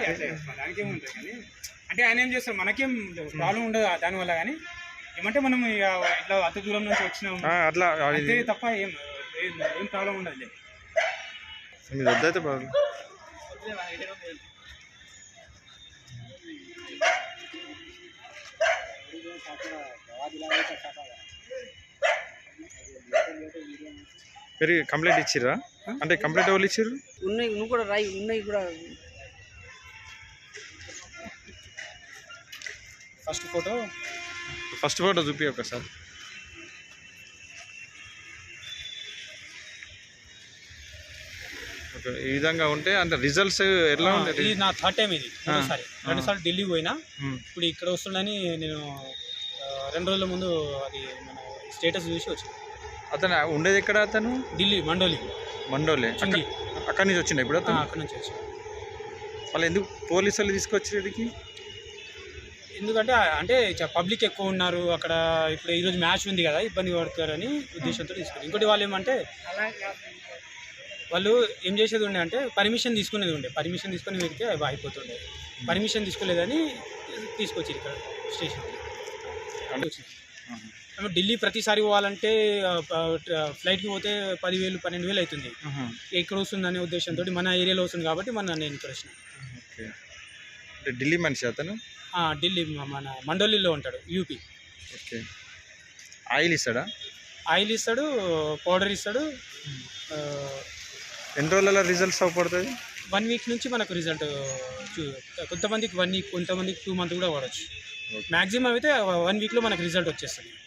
దానికి ఏముంటుంది కానీ అంటే ఆయన ఏం చేస్తారు మనకేం ప్రాబ్లం ఉండదు దానివల్ల కానీ. ఏమంటే మనం ఇక ఇట్లా అంత దూరం నుంచి వచ్చినాం అట్లా అంతే తప్ప ఏం ఏం ప్రాబ్లం ఉండదు మీరు కంప్లైంట్ ఇచ్చిర్రా? అంటే కంప్లైంట్ ఎవరు ఇచ్చిర్రు? ఉన్నాయి నువ్వు కూడా రాయి ఉన్నాయి కూడా. First photo? ఫస్ట్ ఫోటో చూపి ఒకసారి. ఓకే ఈ విధంగా ఉంటే అంటే రిజల్ట్స్ ఎట్లా ఇది నా థర్డ్ టైం ఇది రెండోసారి రెండుసార్లు ఢిల్లీ పోయినా ఇప్పుడు ఇక్కడ వస్తుందని నేను రెండు రోజుల ముందు అది మన స్టేటస్ చూసి వచ్చింది అతను ఉండేది ఎక్కడ అతను? ఢిల్లీ మండోలి. మండోలే. అక్కడి నుంచి వచ్చిండ ఇప్పుడు అతను? అక్కడ నుంచి వచ్చి వాళ్ళు ఎందుకు పోలీసు వాళ్ళు తీసుకొచ్చి ఇక్కడికి? ఎందుకంటే అంటే పబ్లిక్ ఎక్కువ ఉన్నారు అక్కడ ఇప్పుడు ఈరోజు మ్యాచ్ ఉంది కదా ఇబ్బంది పడతారని ఉద్దేశంతో తీసుకున్నారు. ఇంకోటి వాళ్ళు ఏమంటే వాళ్ళు ఏం చేసేది ఉండే అంటే పర్మిషన్ తీసుకునేది ఉండే. పర్మిషన్ తీసుకుని వెళ్తే అవి అయిపోతుండే పర్మిషన్ తీసుకోలేదని తీసుకొచ్చి ఇక్కడ స్టేషన్కి అంటే ఢిల్లీ ప్రతిసారి పోవాలంటే ఫ్లైట్కి పోతే పదివేలు పన్నెండు వేలు అవుతుంది. ఎక్కడ వస్తుందనే ఉద్దేశంతో మన ఏరియాలో వస్తుంది కాబట్టి మన నేను ఇక్కడ వచ్చిన. ఢిల్లీ మనిషి అతను? ఢిల్లీ మన మండోలీలో ఉంటాడు యూపీ. ఓకే. ఆయిల్ ఇస్తాడా? ఆయిల్ ఇస్తాడు పౌడర్ ఇస్తాడు ఎన్ని రోజుల రిజల్ట్స్ అవపడుతుంది వన్ వీక్ నుంచి మనకు రిజల్ట్ కొంతమందికి వన్ వీక్ కొంతమందికి టూ మంత్ కూడా వాడచ్చు. మ్యాక్సిమం అయితే వన్ వీక్లో మనకు రిజల్ట్ వచ్చేస్తుంది.